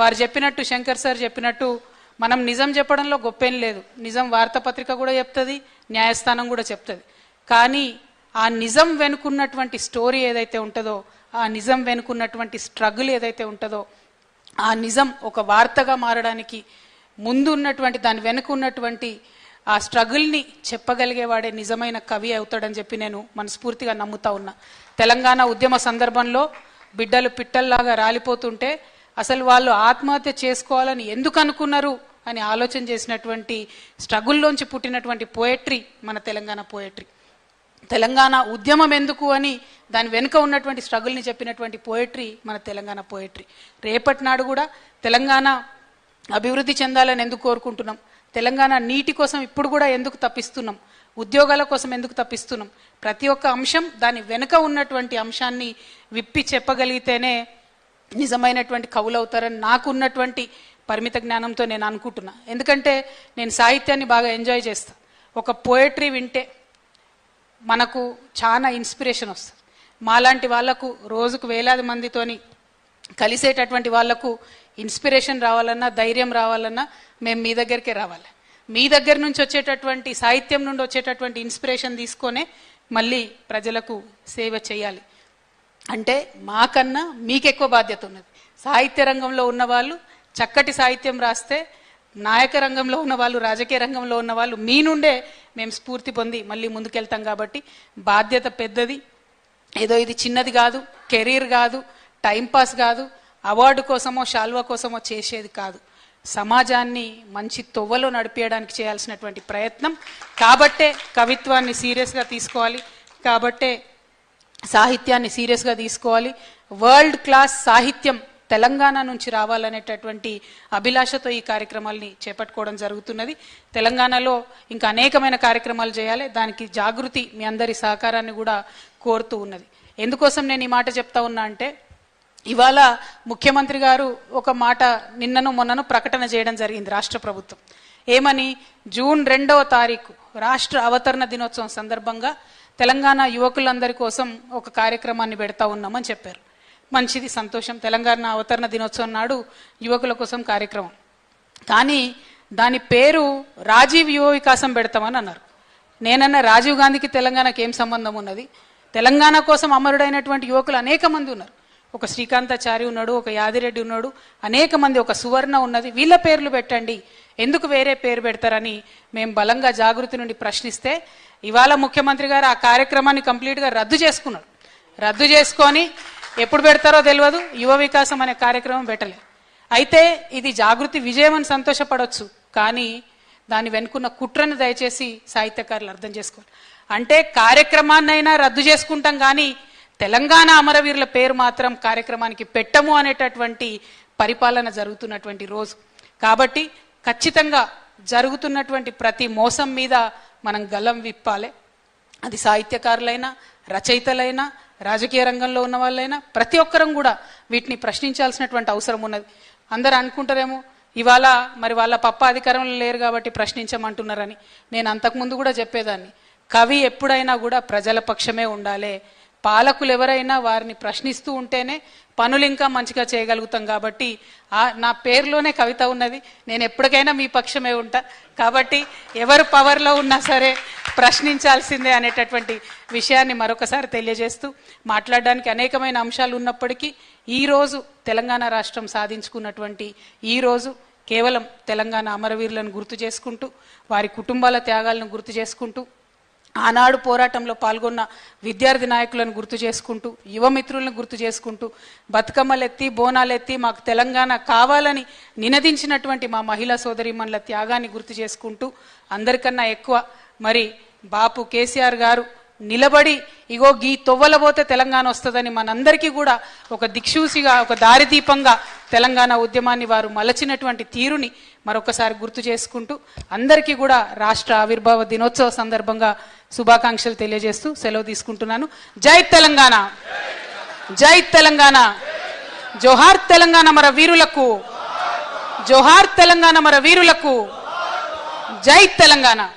వారు చెప్పినట్టు శంకర్ సార్ చెప్పినట్టు మనం నిజం చెప్పడంలో గొప్పేం లేదు. నిజం వార్తాపత్రిక కూడా చెప్తుంది న్యాయస్థానం కూడా చెప్తుంది. కానీ ఆ నిజం వెనుకున్నటువంటి స్టోరీ ఏదైతే ఉంటుందో ఆ నిజం వెనుకున్నటువంటి స్ట్రగుల్ ఏదైతే ఉంటుందో ఆ నిజం ఒక వార్తగా మారడానికి ముందు ఉన్నటువంటి దాని వెనుక ఉన్నటువంటి ఆ స్ట్రగుల్ని చెప్పగలిగేవాడే నిజమైన కవి అవుతాడని చెప్పి నేను మనస్ఫూర్తిగా నమ్ముతా ఉన్నా. తెలంగాణ ఉద్యమ సందర్భంలో బిడ్డలు పిట్టల్లాగా రాలిపోతుంటే అసలు వాళ్ళు ఆత్మహత్య చేసుకోవాలని ఎందుకు అనుకున్నారు అని ఆలోచన చేసినటువంటి స్ట్రగుల్లోంచి పుట్టినటువంటి పోయట్రీ మన తెలంగాణ పోయట్రీ తెలంగాణ ఉద్యమం ఎందుకు అని దాని వెనుక ఉన్నటువంటి స్ట్రగుల్ని చెప్పినటువంటి పోయట్రీ మన తెలంగాణ పోయట్రీ రేపటి నాడు కూడా తెలంగాణ అభివృద్ధి చెందాలని ఎందుకు కోరుకుంటున్నాం? తెలంగాణ నీటి కోసం ఇప్పుడు కూడా ఎందుకు తప్పిస్తున్నాం? ఉద్యోగాల కోసం ఎందుకు తప్పిస్తున్నాం? ప్రతి ఒక్క అంశం దాని వెనుక ఉన్నటువంటి అంశాన్ని విప్పి చెప్పగలిగితేనే నిజమైనటువంటి కవులవుతారని నాకున్నటువంటి నాకు ఉన్నటువంటి పరిమిత జ్ఞానంతో నేను అనుకుంటున్నా. ఎందుకంటే నేను సాహిత్యాన్ని బాగా ఎంజాయ్ చేస్తా. ఒక పోయట్రీ వింటే మనకు చాలా ఇన్స్పిరేషన్ వస్తుంది. మాలాంటి వాళ్ళకు రోజుకు వేలాది మందితోని కలిసేటటువంటి వాళ్ళకు ఇన్స్పిరేషన్ రావాలన్నా ధైర్యం రావాలన్నా మేము మీ దగ్గరికే రావాలి. మీ దగ్గర నుంచి వచ్చేటటువంటి సాహిత్యం నుండి వచ్చేటటువంటి ఇన్స్పిరేషన్ తీసుకొనే మళ్ళీ ప్రజలకు సేవ చేయాలి. అంటే మాకన్నా మీకు ఎక్కువ బాధ్యత ఉన్నది. సాహిత్య రంగంలో ఉన్న వాళ్ళు చక్కటి సాహిత్యం రాస్తే నాయక రంగంలో ఉన్న వాళ్ళు రాజకీయ రంగంలో ఉన్న వాళ్ళు మీ నుండే మేము స్ఫూర్తి పొంది మళ్ళీ ముందుకెళ్తాం కాబట్టి బాధ్యత పెద్దది. ఏదో ఇది చిన్నది కాదు కెరీర్ కాదు టైంపాస్ కాదు అవార్డు కోసమో శాల్వా కోసమో చేసేది కాదు. సమాజాన్ని మంచి తొవ్వలో నడిపేయడానికి చేయాల్సినటువంటి ప్రయత్నం. కాబట్టే కవిత్వాన్ని సీరియస్గా తీసుకోవాలి. కాబట్టే సాహిత్యాన్ని సీరియస్గా తీసుకోవాలి. వరల్డ్ క్లాస్ సాహిత్యం తెలంగాణ నుంచి రావాలనేటటువంటి అభిలాషతో ఈ కార్యక్రమాల్ని చేపట్టుకోవడం జరుగుతున్నది. తెలంగాణలో ఇంకా అనేకమైన కార్యక్రమాలు చేయాలి. దానికి జాగృతి మీ అందరి సహకారాన్ని కూడా కోరుతూ ఉన్నది. ఎందుకోసం నేను ఈ మాట చెప్తా ఉన్నా అంటే ఇవాళ ముఖ్యమంత్రి గారు ఒక మాట నిన్నను మొన్నను ప్రకటన చేయడం జరిగింది రాష్ట్ర ప్రభుత్వం. ఏమని? జూన్ రెండవ తారీఖు రాష్ట్ర అవతరణ దినోత్సవం సందర్భంగా తెలంగాణ యువకులందరి కోసం ఒక కార్యక్రమాన్ని పెడతా ఉన్నామని చెప్పారు. మంచిది సంతోషం. తెలంగాణ అవతరణ దినోత్సవం నాడు యువకుల కోసం కార్యక్రమం. కానీ దాని పేరు రాజీవ్ యువ వికాసం పెడతామని అన్నారు. నేనన్న రాజీవ్ గాంధీకి తెలంగాణకి ఏం సంబంధం ఉన్నది? తెలంగాణ కోసం అమరుడైనటువంటి యువకులు అనేక మంది ఉన్నారు. ఒక శ్రీకాంతాచారి ఉన్నాడు ఒక యాదిరెడ్డి ఉన్నాడు అనేక మంది ఒక సువర్ణ ఉన్నది. వీళ్ళ పేర్లు పెట్టండి. ఎందుకు వేరే పేరు పెడతారని మేము బలంగా జాగృతి నుండి ప్రశ్నిస్తే ఇవాళ ముఖ్యమంత్రి గారు ఆ కార్యక్రమాన్ని కంప్లీట్గా రద్దు చేసుకున్నాడు రద్దు చేసుకొని ఎప్పుడు పెడతారో తెలియదు యువ వికాసం అనే కార్యక్రమం పెట్టలేదు. అయితే ఇది జాగృతి విజయం అని సంతోషపడవచ్చు కానీ దాని వెనుకున్న కుట్రను దయచేసి సాహిత్యకారులు అర్థం చేసుకోవాలి. అంటే కార్యక్రమాన్నైనా రద్దు చేసుకుంటాం కానీ తెలంగాణ అమరవీరుల పేరు మాత్రం కార్యక్రమానికి పెట్టము అనేటటువంటి పరిపాలన జరుగుతున్నటువంటి రోజు. కాబట్టి ఖచ్చితంగా జరుగుతున్నటువంటి ప్రతి మోసం మీద మనం గలం విప్పాలి. అది సాహిత్యకారులైనా రచయితలైనా రాజకీయ రంగంలో ఉన్న వాళ్ళైనా ప్రతి ఒక్కరం కూడా వీటిని ప్రశ్నించాల్సినటువంటి అవసరం ఉన్నది. అందరు అనుకుంటారేమో ఇవాళ మరి వాళ్ళ పప్ప అధికారంలో లేరు కాబట్టి ప్రశ్నించమంటున్నారని. నేను అంతకుముందు కూడా చెప్పేదాన్ని. కవి ఎప్పుడైనా కూడా ప్రజల పక్షమే ఉండాలి. పాలకులు ఎవరైనా వారిని ప్రశ్నిస్తూ ఉంటేనే పనులు ఇంకా మంచిగా చేయగలుగుతాం కాబట్టి ఆ నా పేరులోనే కవిత ఉన్నది. నేను ఎప్పటికైనా మీ పక్షమే ఉంటా. కాబట్టి ఎవరు పవర్లో ఉన్నా సరే ప్రశ్నించాల్సిందే అనేటటువంటి విషయాన్ని మరొకసారి తెలియజేస్తూ మాట్లాడడానికి అనేకమైన అంశాలు ఉన్నప్పటికీ ఈరోజు తెలంగాణ రాష్ట్రం సాధించుకున్నటువంటి ఈరోజు కేవలం తెలంగాణ అమరవీరులను గుర్తు చేసుకుంటూ వారి కుటుంబాల త్యాగాలను గుర్తు చేసుకుంటూ ఆనాడు పోరాటంలో పాల్గొన్న విద్యార్థి నాయకులను గుర్తు చేసుకుంటూ యువమిత్రులను గుర్తు చేసుకుంటూ బతుకమ్మలెత్తి బోనాలెత్తి మాకు తెలంగాణ కావాలని నినదించినటువంటి మా మహిళా సోదరిమణుల త్యాగాన్ని గుర్తు చేసుకుంటూ అందరికన్నా ఎక్కువ మరి బాపు కేసీఆర్ గారు నిలబడి ఇగో గీ తొవ్వలబోతే తెలంగాణ వస్తుందని మనందరికీ కూడా ఒక దిక్సూసిగా ఒక దారిదీపంగా తెలంగాణ ఉద్యమాన్ని వారు మలచినటువంటి తీరుని మరొకసారి గుర్తు చేసుకుంటూ అందరికీ కూడా రాష్ట్ర ఆవిర్భావ దినోత్సవ సందర్భంగా శుభాకాంక్షలు తెలియజేస్తూ సెలవు తీసుకుంటున్నాను. జై తెలంగాణ. జై తెలంగాణ. జోహార్ తెలంగాణ మర వీరులకు. జోహార్ తెలంగాణ మర వీరులకు. జై తెలంగాణ.